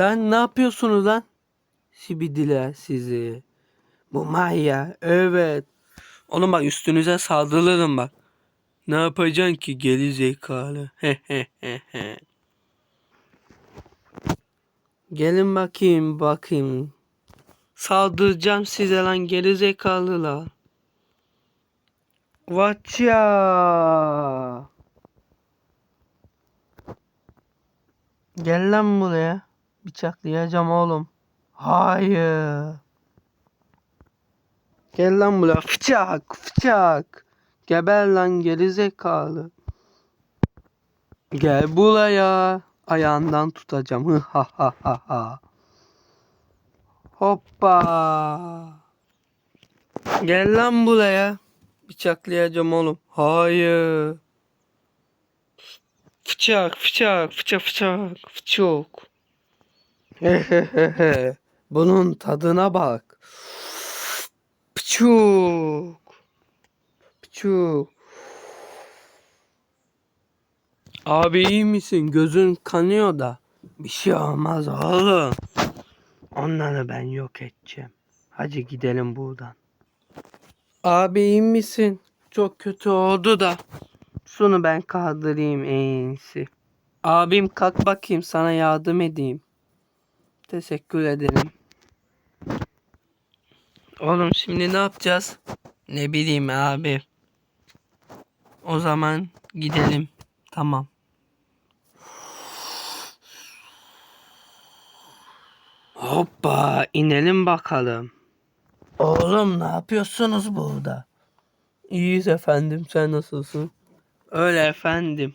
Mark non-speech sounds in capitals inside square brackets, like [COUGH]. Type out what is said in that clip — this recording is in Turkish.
Lan ne yapıyorsunuz lan? Sibidiler sizi. Bu Maya evet. Oğlum bak üstünüze saldırırım bak. Ne yapacaksın ki geri zekalı? Gelin bakayım bakayım. Saldıracağım size lan geri zekalılar. Vaçya. Gel lan buraya. Bıçaklayacağım oğlum. Hayır. Gel lan buraya. Fıçak, fıçak. Geber lan geri zekalı. Gel buraya. Ayağından tutacağım. Ha ha ha ha. Hoppa. Gel lan buraya. Bıçaklayacağım oğlum. Hayır. Fıçak, fıçak, fıçak, fıçak, fıçak. [LAUGHS] Bunun tadına bak. Pıçuk. Pıçuk. Abi iyi misin? Gözün kanıyor da. Bir şey olmaz oğlum. Onları ben yok edeceğim. Hadi gidelim buradan. Abi iyi misin? Çok kötü oldu da. Şunu ben kaldırayım en iyisi. Abim kalk bakayım sana yardım edeyim. Teşekkür ederim. Oğlum şimdi ne yapacağız? Ne bileyim abi. O zaman gidelim. Tamam. Hoppa inelim bakalım. Oğlum ne yapıyorsunuz burada? İyiyiz efendim sen nasılsın? Öyle efendim.